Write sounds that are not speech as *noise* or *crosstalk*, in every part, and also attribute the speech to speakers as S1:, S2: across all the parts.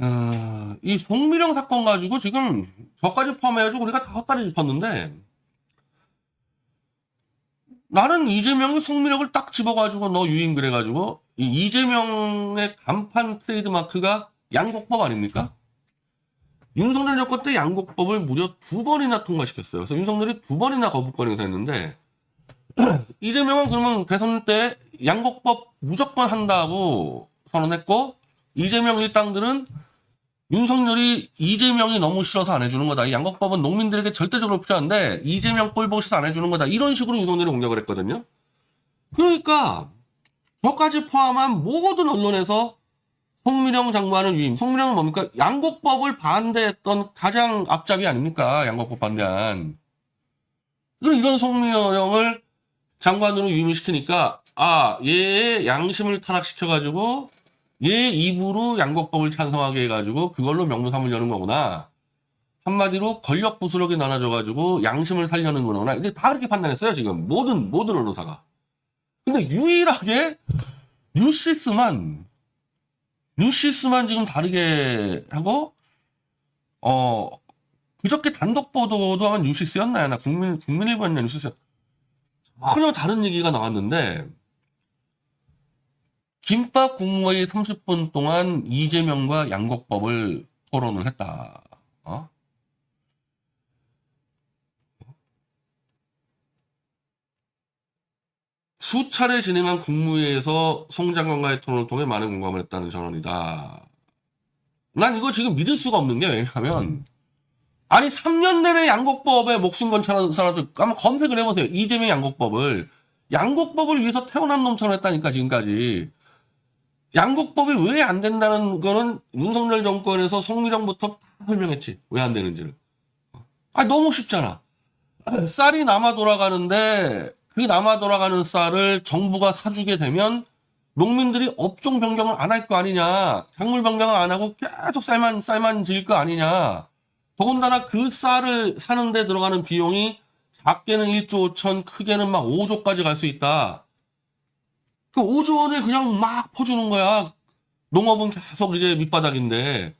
S1: 어, 이 송미령 사건 가지고 지금 저까지 포함해가지고 우리가 다 헛다리 짚었는데 나는 이재명이 송미령을 딱 집어가지고 너 유인 그래가지고 이 이재명의 간판 트레이드 마크가 양곡법 아닙니까? 윤석열 정권 때 양곡법을 무려 두 번이나 통과시켰어요. 그래서 윤석열이 두 번이나 거부권 행사했는데 *clears throat* 이재명은 그러면 대선 때 양곡법 무조건 한다고 선언했고 이재명 일당들은 윤석열이 이재명이 너무 싫어서 안 해주는 거다. 이 양곡법은 농민들에게 절대적으로 필요한데 이재명 꼴 보기 싫어서 안 해주는 거다. 이런 식으로 윤석열이 공격을 했거든요. 그러니까 저까지 포함한 모든 언론에서 송미령 장관을 위임. 송미령은 뭡니까? 양곡법을 반대했던 가장 앞잡이 아닙니까? 양곡법 반대한. 그럼 이런 송미령을 장관으로 유임을 시키니까 아 얘의 양심을 타락시켜가지고 얘 입으로 양곡법을 찬성하게 해가지고 그걸로 명분 삼으려는 거구나. 한마디로 권력 부스러기 나눠져가지고 양심을 살려는 거구나. 이제 다 그렇게 판단했어요 지금 모든 모든 언론사가. 근데 유일하게 뉴시스만 뉴시스만 지금 다르게 하고 어 그저께 단독 보도도 한 뉴시스였나요? 나 국민 국민일보였나 뉴시스 전혀 다른 얘기가 나왔는데 김밥 국무회의 30분 동안 이재명과 양곡법을 토론을 했다. 어? 수차례 진행한 국무회의에서 송 장관과의 토론을 통해 많은 공감을 했다는 전언이다. 난 이거 지금 믿을 수가 없는 게 왜냐하면 아니 3년 내내 양곡법에 목숨 건 사람들 한번 검색을 해보세요. 이재명 양곡법을 양곡법을 위해서 태어난 놈처럼 했다니까 지금까지 양곡법이 왜 안 된다는 거는 윤석열 정권에서 송미령부터 다 설명했지. 왜 안 되는지를. 아 너무 쉽잖아. 쌀이 남아 돌아가는데 그 남아 돌아가는 쌀을 정부가 사주게 되면 농민들이 업종 변경을 안 할 거 아니냐. 작물 변경을 안 하고 계속 쌀만 쌀만 지을 거 아니냐. 더군다나 그 쌀을 사는데 들어가는 비용이 작게는 1조 5천, 크게는 막 5조까지 갈 수 있다. 그 5조 원을 그냥 막 퍼주는 거야. 농업은 계속 이제 밑바닥인데.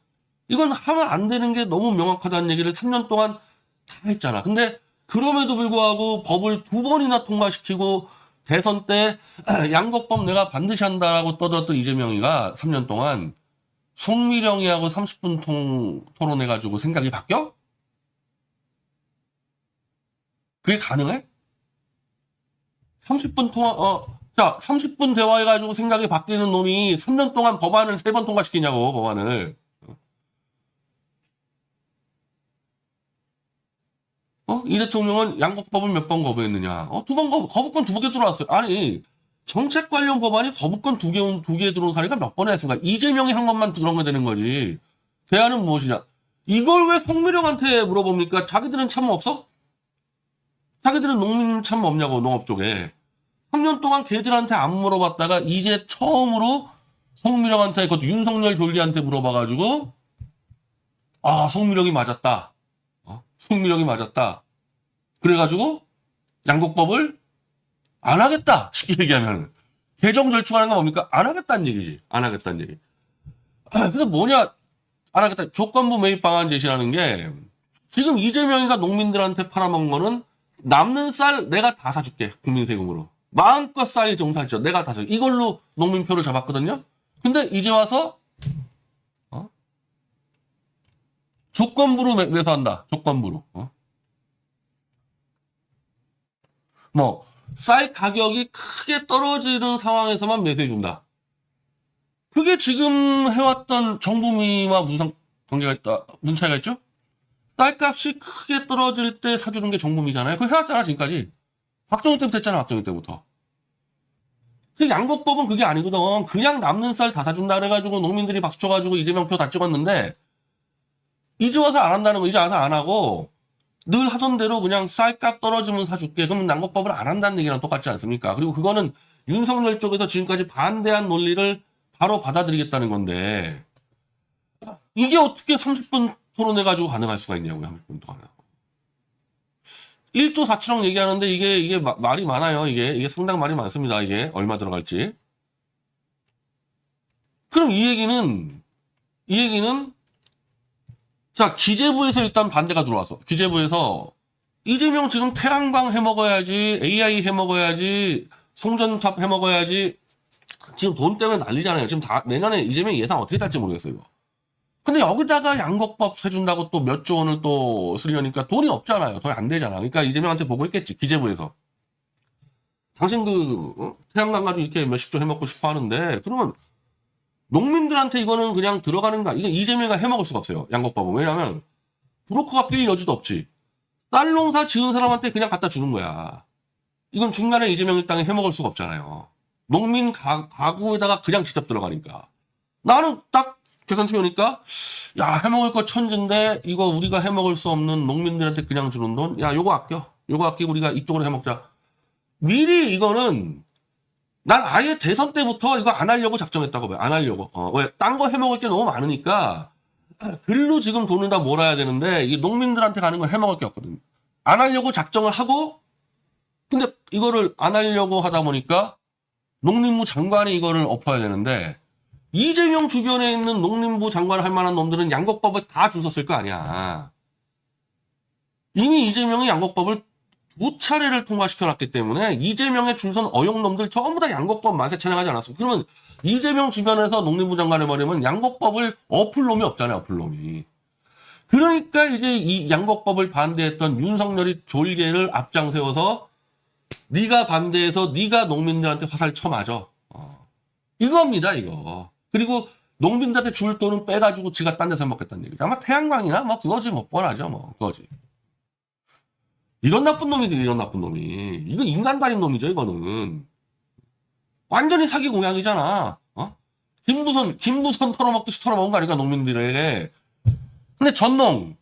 S1: 이건 하면 안 되는 게 너무 명확하다는 얘기를 3년 동안 다 했잖아. 근데 그럼에도 불구하고 법을 두 번이나 통과시키고 대선 때 *clears throat* 양곡법 내가 반드시 한다라고 떠들었던 이재명이가 3년 동안 송미령이하고 30분 통, 토론해가지고 생각이 바뀌어? 그게 가능해? 30분 통화, 어, 자, 30분 대화해가지고 생각이 바뀌는 놈이 3년 동안 법안을 3번 통과시키냐고, 법안을. 어? 이 대통령은 양곡법을 몇 번 거부했느냐? 어, 두 번 거부, 거부권 두 개 들어왔어요. 아니, 정책 관련 법안이 거부권 두 개, 두 개 들어온 사례가 몇 번이나 했습니까? 이재명이 한 것만 그런 거 되는 거지. 대안은 무엇이냐? 이걸 왜 송미령한테 물어봅니까? 자기들은 참 없어? 자기들은 농민 참 없냐고, 농업 쪽에. 3년 동안 걔들한테 안 물어봤다가 이제 처음으로 송미령한테, 그것도 윤석열 졸기한테 물어봐가지고, 아, 송미령이 맞았다. 어? 송미령이 맞았다. 그래가지고, 양곡법을 안 하겠다. 쉽게 얘기하면. 개정 절충하는 건 뭡니까? 안 하겠다는 얘기지. 안 하겠다는 얘기. *clears throat* 그래서 뭐냐, 안 하겠다. 조건부 매입 방안 제시라는 게, 지금 이재명이가 농민들한테 팔아먹은 거는 남는 쌀 내가 다 사줄게. 국민 세금으로. 마음껏 쌀 정사죠. 내가 다 사줄게. 이걸로 농민표를 잡았거든요. 근데 이제 와서, 어? 조건부로 매- 매수한다. 조건부로. 어? 뭐, 쌀 가격이 크게 떨어지는 상황에서만 매수해준다. 그게 지금 해왔던 정부미와 무슨 상- 관계가 있다, 무슨 차이가 있죠? 쌀값이 크게 떨어질 때 사주는 게 정부미잖아요. 그거 해왔잖아, 지금까지. 박정희 때부터 했잖아, 박정희 때부터. 그 양곡법은 그게 아니거든. 그냥 남는 쌀 다 사준다 그래가지고 농민들이 박수 쳐가지고 이재명 표 다 찍었는데, 이제 와서 안 한다는 거, 이제 와서 안 하고, 늘 하던 대로 그냥 쌀값 떨어지면 사줄게. 그러면 양곡법을 안 한다는 얘기랑 똑같지 않습니까? 그리고 그거는 윤석열 쪽에서 지금까지 반대한 논리를 바로 받아들이겠다는 건데, 이게 어떻게 30분 토론해가지고 가능할 수가 있냐고요, 30분 동안. 1조 4천억 얘기하는데 이게, 이게 마- 말이 많아요, 이게. 이게 상당 말이 많습니다, 이게. 얼마 들어갈지. 그럼 이 얘기는 이 얘기는 자 기재부에서 일단 반대가 들어왔어. 기재부에서 이재명 지금 태양광 해먹어야지, AI 해먹어야지, 송전탑 해먹어야지. 지금 돈 때문에 난리잖아요. 지금 다 내년에 이재명 예상 어떻게 될지 모르겠어요. 이거. 근데 여기다가 양곡법 해준다고 또 몇 조 원을 또 쓰려니까 돈이 없잖아요. 돈이 안 되잖아. 그러니까 이재명한테 보고 했겠지. 기재부에서. 당신 그 어? 태양광 가지고 이렇게 몇십 조 해먹고 싶어 하는데 그러면 농민들한테 이거는 그냥 들어가는 거 이거 이재명이 해먹을 수가 없어요. 양곡법은 왜냐하면 브로커가 낄 여지도 없지. 쌀 농사 지은 사람한테 그냥 갖다 주는 거야. 이건 중간에 이재명 일당에 해먹을 수가 없잖아요. 농민 가, 가구에다가 그냥 직접 들어가니까. 나는 딱 계산치 보니까 야 해먹을 거 천진데 이거 우리가 해먹을 수 없는 농민들한테 그냥 주는 돈. 야 요거 아껴. 요거 아끼고 우리가 이쪽으로 해먹자. 미리 이거는 난 아예 대선 때부터 이거 안 하려고 작정했다고 왜? 안 하려고. 어, 왜? 딴 거 해먹을 게 너무 많으니까 글로 지금 돈을 다 몰아야 되는데 이 농민들한테 가는 건 해먹을 게 없거든. 안 하려고 작정을 하고 근데 이거를 안 하려고 하다 보니까 농림부 장관이 이거를 엎어야 되는데 이재명 주변에 있는 농림부 장관 할 만한 놈들은 양곡법을 다줄 섰을 거 아니야. 이미 이재명이 양곡법을 두 차례를 통과시켜놨기 때문에 이재명의 줄선 어용놈들 전부 다 양곡법 만세 찬양하지 않았어. 그러면 이재명 주변에서 농림부 장관 해버리면 양곡법을 엎을 놈이 없잖아요. 엎을 놈이. 그러니까 이제 이 양곡법을 반대했던 윤석열이 졸개를 앞장 세워서 네가 반대해서 네가 농민들한테 화살 쳐맞아. 어. 이겁니다 이거. 그리고 농민들한테 줄 돈은 빼가지고 지가 딴 데서 먹겠다는 얘기죠. 아마 태양광이나 뭐 그거지 뭐 뻔하죠 뭐 그거지. 이런 나쁜 놈이지 이런 나쁜 놈이. 이건 인간다인 놈이죠 이거는. 완전히 사기 공약이잖아. 어? 김부선 김부선 털어먹듯이 털어먹은 거 아니까 농민들에게. 근데 전농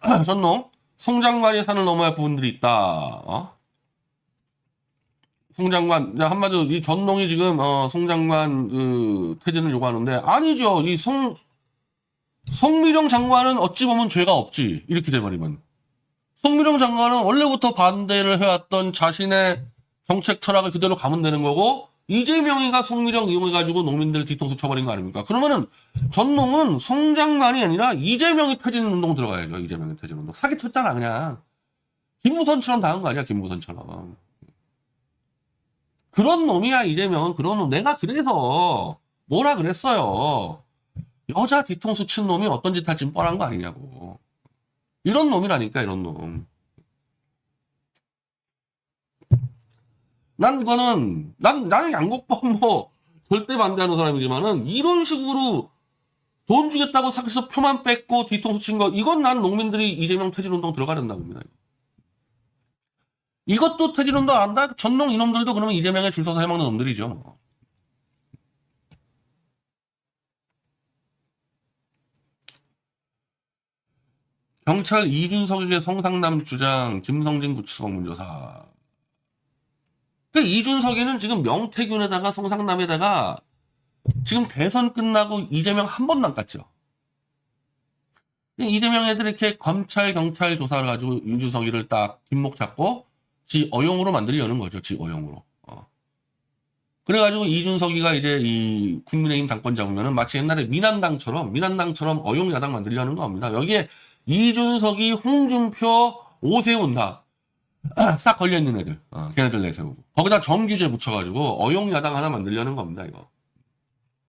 S1: *clears throat* 전농 송장관이 산을 넘어야 할 부분들이 있다. 어? 송 장관 이제 한마디로 이 전농이 지금 어, 송 장관 그 퇴진을 요구하는데 아니죠. 이 송 송미령 장관은 어찌 보면 죄가 없지 이렇게 돼버리면 송미령 장관은 원래부터 반대를 해왔던 자신의 정책 철학을 그대로 가면 되는 거고 이재명이가 송미령 이용해가지고 농민들 뒤통수 쳐버린 거 아닙니까? 그러면은 전농은 송 장관이 아니라 이재명이 퇴진 운동 들어가야죠. 이재명이 퇴진 운동 사기 쳤잖아 그냥 김무선처럼 당한 거 아니야 김무선처럼. 그런 놈이야 이재명은. 그런 놈. 내가 그래서 뭐라 그랬어요? 여자 뒤통수 친 놈이 어떤 짓 할지 뻔한 거 아니냐고. 이런 놈이라니까 이런 놈 난 그거는 난 나는 양곡법 뭐 절대 반대하는 사람이지만은 이런 식으로 돈 주겠다고 사기서 표만 뺏고 뒤통수 친 거 이건 난 농민들이 이재명 퇴진 운동 들어가야 된다고 봅니다. 이것도 퇴진운동 안 한다? 전농 이놈들도 그러면 이재명에 줄 서서 해먹는 놈들이죠. 뭐. 경찰 이준석에게 성상남 주장 김성진 구치소 문조사. 그 이준석이는 지금 명태균에다가 성상남에다가 지금 대선 끝나고 이재명 한안 깠죠. 이재명 애들 이렇게 검찰 경찰 조사를 가지고 이준석이를 딱 뒷목 잡고 지 어용으로 만들려는 거죠. 지 어용으로. 어. 그래가지고 이준석이가 이제 이 국민의힘 당권 잡으면은 마치 옛날에 민한당처럼 민한당처럼 어용 야당 만들려는 겁니다. 여기에 이준석이 홍준표 오세훈 다싹 걸려 있는 애들, 어, 걔네들 내세우고 거기다 정규제 붙여가지고 어용 야당 하나 만들려는 겁니다. 이거.